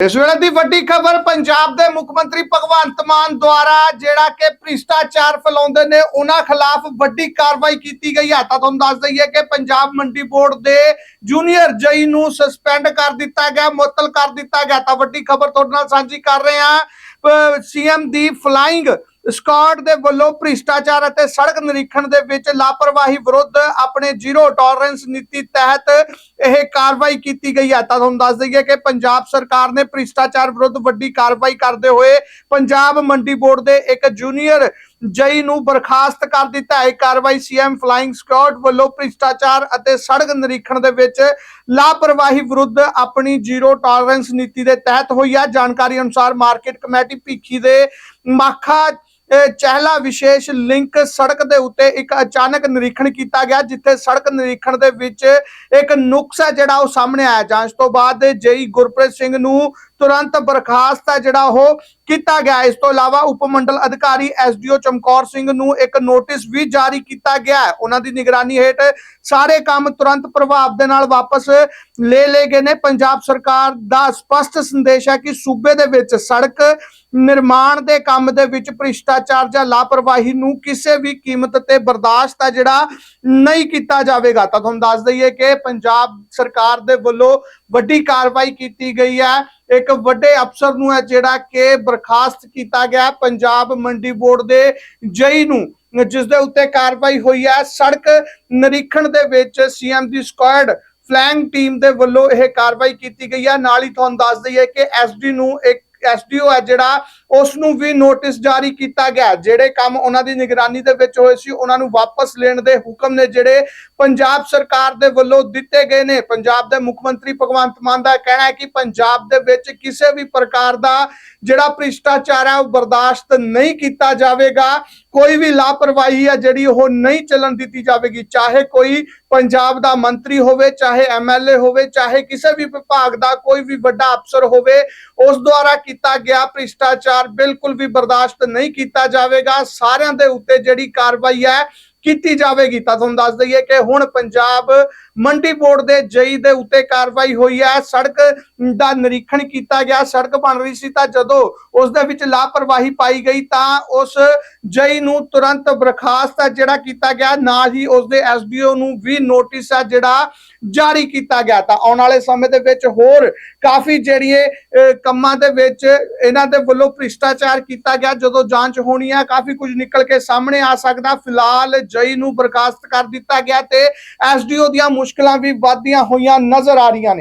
ਇਸ ਵੇਲੇ ਦੀ ਵੱਡੀ ਖਬਰ ਪੰਜਾਬ ਦੇ ਮੁੱਖ ਮੰਤਰੀ ਭਗਵੰਤ ਮਾਨ ਦੁਆਰਾ ਜਿਹੜਾ ਕਿ ਭ੍ਰਿਸ਼ਟਾਚਾਰ ਫੈਲਾਉਂਦੇ ਨੇ, ਉਹਨਾਂ ਖਿਲਾਫ ਵੱਡੀ ਕਾਰਵਾਈ ਕੀਤੀ ਗਈ। ਹੈ ਤਾਂ ਤੁਹਾਨੂੰ ਦੱਸ ਦਈਏ ਕਿ ਪੰਜਾਬ ਮੰਡੀ ਬੋਰਡ ਦੇ ਜੂਨੀਅਰ ਜਈ ਨੂੰ ਸਸਪੈਂਡ ਕਰ ਦਿੱਤਾ ਗਿਆ, ਮੁਅੱਤਲ ਕਰ ਦਿੱਤਾ ਗਿਆ। ਤਾਂ ਵੱਡੀ ਖਬਰ ਤੁਹਾਡੇ ਨਾਲ ਸਾਂਝੀ ਕਰ ਰਹੇ ਹਾਂ। ਸੀਐਮ ਦੀ ਫਲਾਈਂਗ ਸਕਾਡ ਦੇ ਵੱਲੋਂ ਭ੍ਰਿਸ਼ਟਾਚਾਰ ਅਤੇ ਸੜਕ ਨਿਰੀਖਣ ਦੇ ਵਿੱਚ ਲਾਪਰਵਾਹੀ ਵਿਰੁੱਧ ਆਪਣੇ ਜ਼ੀਰੋ ਟੋਲਰੈਂਸ ਨੀਤੀ ਤਹਿਤ ਇਹ ਕਾਰਵਾਈ ਕੀਤੀ ਗਈ ਹੈ। ਤਾਂ ਤੁਹਾਨੂੰ ਦੱਸ ਦਈਏ ਕਿ ਪੰਜਾਬ ਸਰਕਾਰ ਨੇ ਭ੍ਰਿਸ਼ਟਾਚਾਰ ਵਿਰੁੱਧ ਵੱਡੀ ਕਾਰਵਾਈ ਕਰਦੇ ਹੋਏ ਪੰਜਾਬ ਮੰਡੀ ਬੋਰਡ ਦੇ ਇੱਕ ਜੂਨੀਅਰ ਜਈ ਨੂੰ ਬਰਖਾਸਤ ਕਰ ਦਿੱਤਾ ਹੈ। ਇਹ ਕਾਰਵਾਈ ਸੀਐਮ ਫਲਾਈਂਗ ਸਕਾਡ ਵੱਲੋਂ ਭ੍ਰਿਸ਼ਟਾਚਾਰ ਅਤੇ ਸੜਕ ਨਿਰੀਖਣ ਦੇ ਵਿੱਚ ਲਾਪਰਵਾਹੀ ਵਿਰੁੱਧ ਆਪਣੀ ਜ਼ੀਰੋ ਟੋਲਰੈਂਸ ਨੀਤੀ ਦੇ ਤਹਿਤ ਹੋਈ ਹੈ। ਜਾਣਕਾਰੀ ਅਨੁਸਾਰ ਮਾਰਕੀਟ ਕਮੇਟੀ ਭੀਖੀ ਦੇ ਮਾਖਾ ਚਹਿਲਾ ਵਿਸ਼ੇਸ਼ ਲਿੰਕ ਸੜਕ ਦੇ ਉੱਤੇ ਇੱਕ ਅਚਾਨਕ ਨਿਰੀਖਣ ਕੀਤਾ ਗਿਆ, ਜਿੱਥੇ ਸੜਕ ਨਿਰੀਖਣ ਦੇ ਵਿੱਚ ਇੱਕ ਨੁਕਸ ਹੈ ਜਿਹੜਾ ਉਹ ਸਾਹਮਣੇ ਆਇਆ। ਜਾਂਚ ਤੋਂ ਬਾਅਦ ਜਈ ਗੁਰਪ੍ਰੀਤ ਸਿੰਘ ਨੂੰ ਤੁਰੰਤ ਬਰਖਾਸਤ ਹੈ ਜਿਹੜਾ ਉਹ ਕੀਤਾ ਗਿਆ। ਇਸ ਤੋਂ ਇਲਾਵਾ ਉਪ ਮੰਡਲ ਅਧਿਕਾਰੀ ਐਸਡੀਓ ਚਮਕੌਰ ਸਿੰਘ ਨੂੰ ਇੱਕ ਨੋਟਿਸ ਵੀ ਜਾਰੀ ਕੀਤਾ ਗਿਆ ਹੈ। ਉਹਨਾਂ ਦੀ ਨਿਗਰਾਨੀ ਹੇਠ ਸਾਰੇ ਕੰਮ ਤੁਰੰਤ ਪ੍ਰਭਾਵ ਦੇ ਨਾਲ ਵਾਪਸ ਲੈ ਲਏ ਗਏ ਨੇ। ਪੰਜਾਬ ਸਰਕਾਰ ਦਾ ਸਪਸ਼ਟ ਸੰਦੇਸ਼ ਹੈ ਕਿ ਸੂਬੇ ਦੇ ਵਿੱਚ ਸੜਕ ਨਿਰਮਾਣ ਦੇ ਕੰਮ ਦੇ ਵਿੱਚ ਭ੍ਰਿਸ਼ਟਾਚਾਰ ਜਾਂ ਲਾਪਰਵਾਹੀ ਨੂੰ ਕਿਸੇ ਵੀ ਕੀਮਤ ਤੇ ਬਰਦਾਸ਼ਤ ਹੈ ਜਿਹੜਾ ਨਹੀਂ ਕੀਤਾ ਜਾਵੇਗਾ। ਤਾਂ ਤੁਹਾਨੂੰ ਦੱਸ ਦਈਏ ਕਿ ਪੰਜਾਬ ਸਰਕਾਰ ਦੇ ਵੱਲੋਂ ਵੱਡੀ ਕਾਰਵਾਈ ਕੀਤੀ ਗਈ ਹੈ। ਇੱਕ ਵੱਡੇ ਅਫਸਰ ਨੂੰ ਹੈ ਜਿਹੜਾ ਕਿ ਬਰਖਾਸਤ ਕੀਤਾ ਗਿਆ ਪੰਜਾਬ ਮੰਡੀ ਬੋਰਡ ਦੇ ਜਈ ਨੂੰ, ਜਿਸ ਦੇ ਉੱਤੇ ਕਾਰਵਾਈ ਹੋਈ ਹੈ। ਸੜਕ ਨਿਰੀਖਣ ਦੇ ਵਿੱਚ ਸੀਐਮ ਦੀ ਸਕੁਐਡ ਫਲੈਂਗ ਟੀਮ ਦੇ ਵੱਲੋਂ ਇਹ ਕਾਰਵਾਈ ਕੀਤੀ ਗਈ ਹੈ। ਨਾਲ ਹੀ ਤੁਹਾਨੂੰ ਦੱਸ ਦਈਏ ਕਿ ਐਸਡੀ ਨੂੰ ਇੱਕ ਐਸਡੀਓ ਹੈ ਜਿਹੜਾ ਉਸ ਨੂੰ ਵੀ ਨੋਟਿਸ ਜਾਰੀ ਕੀਤਾ ਗਿਆ ਜਿਹੜੇ ਕੰਮ ਉਹਨਾਂ ਦੀ ਨਿਗਰਾਨੀ ਦੇ ਵਿੱਚ ਹੋਏ ਸੀ, ਉਹਨਾਂ ਨੂੰ ਵਾਪਸ ਲੈਣ ਦੇ ਹੁਕਮ ਨੇ ਜਿਹੜੇ ਪੰਜਾਬ ਸਰਕਾਰ ਦੇ ਵੱਲੋਂ ਦਿੱਤੇ ਗਏ ਨੇ। ਪੰਜਾਬ ਦੇ ਮੁੱਖ ਮੰਤਰੀ ਭਗਵੰਤ ਮਾਨ ਦਾ ਕਹਿਣਾ ਹੈ ਕਿ ਪੰਜਾਬ ਦੇ ਵਿੱਚ ਕਿਸੇ ਵੀ ਪ੍ਰਕਾਰ ਦਾ ਜਿਹੜਾ ਭ੍ਰਿਸ਼ਟਾਚਾਰ ਹੈ, ਉਹ ਬਰਦਾਸ਼ਤ ਨਹੀਂ ਕੀਤਾ ਜਾਵੇਗਾ। ਕੋਈ ਵੀ ਲਾਪਰਵਾਹੀ ਹੈ ਜਿਹੜੀ ਉਹ ਨਹੀਂ ਚੱਲਣ ਦਿੱਤੀ ਜਾਵੇਗੀ, ਚਾਹੇ ਕੋਈ ਪੰਜਾਬ ਦਾ ਮੰਤਰੀ ਹੋਵੇ, ਚਾਹੇ ਐਮਐਲਏ ਹੋਵੇ, ਚਾਹੇ ਕਿਸੇ ਵੀ ਵਿਭਾਗ ਦਾ ਕੋਈ ਵੀ ਵੱਡਾ ਅਫਸਰ ਹੋਵੇ, ਉਸ ਦੁਆਰਾ ਕੀਤਾ ਗਿਆ ਭ੍ਰਿਸ਼ਟਾਚਾਰ ਬਿਲਕੁਲ ਵੀ ਬਰਦਾਸ਼ਤ ਨਹੀਂ ਕੀਤਾ ਜਾਵੇਗਾ। ਸਾਰਿਆਂ ਦੇ ਉੱਤੇ ਜਿਹੜੀ ਕਾਰਵਾਈ ਹੈ ਕੀਤੀ ਜਾਵੇਗੀ। ਤਾਂ ਤੁਹਾਨੂੰ ਦੱਸ ਦਈਏ ਕਿ ਹੁਣ ਪੰਜਾਬ ਮੰਡੀ ਬੋਰਡ ਦੇ ਜਈ ਦੇ ਉੱਤੇ ਕਾਰਵਾਈ ਹੋਈ ਹੈ। ਸੜਕ ਦਾ ਨਿਰੀਖਣ ਕੀਤਾ ਗਿਆ। ਸੜਕ ਬਣ ਰਹੀ ਸੀ ਤਾਂ ਜਦੋਂ ਉਸ ਦੇ ਵਿੱਚ ਲਾਪਰਵਾਹੀ ਪਾਈ ਗਈ ਤਾਂ ਉਸ ਜਈ ਨੂੰ ਤੁਰੰਤ ਬਰਖਾਸਤ ਹੈ ਜਿਹੜਾ ਕੀਤਾ ਗਿਆ। ਨਾਲ ਹੀ ਉਸ ਦੇ ਐਸਡੀਓ ਨੂੰ ਵੀ ਨੋਟਿਸ ਹੈ ਜਿਹੜਾ ਜਾਰੀ ਕੀਤਾ ਗਿਆ। ਤਾਂ ਆਉਣ ਵਾਲੇ ਸਮੇਂ ਦੇ ਵਿੱਚ ਹੋਰ ਕਾਫੀ ਜਿਹੜੀਏ ਅਹ, ਕੰਮਾਂ ਦੇ ਵਿੱਚ ਇਹਨਾਂ ਦੇ ਵੱਲੋਂ ਭ੍ਰਿਸ਼ਟਾਚਾਰ ਕੀਤਾ ਗਿਆ। ਜਦੋਂ ਜਾਂਚ ਹੋਣੀ ਹੈ ਕਾਫੀ ਕੁਝ ਨਿਕਲ ਕੇ ਸਾਹਮਣੇ ਆ ਸਕਦਾ। ਫਿਲਹਾਲ ਜਈ ਨੂੰ ਬਰਖਾਸਤ ਕਰ ਦਿੱਤਾ ਗਿਆ ਤੇ ਐਸਡੀਓ ਦੀਆਂ ਮੁਸ਼ਕਲਾਂ ਵੀ ਵੱਧਦੀਆਂ ਹੋਈਆਂ ਨਜ਼ਰ ਆ ਰਹੀਆਂ ਨੇ।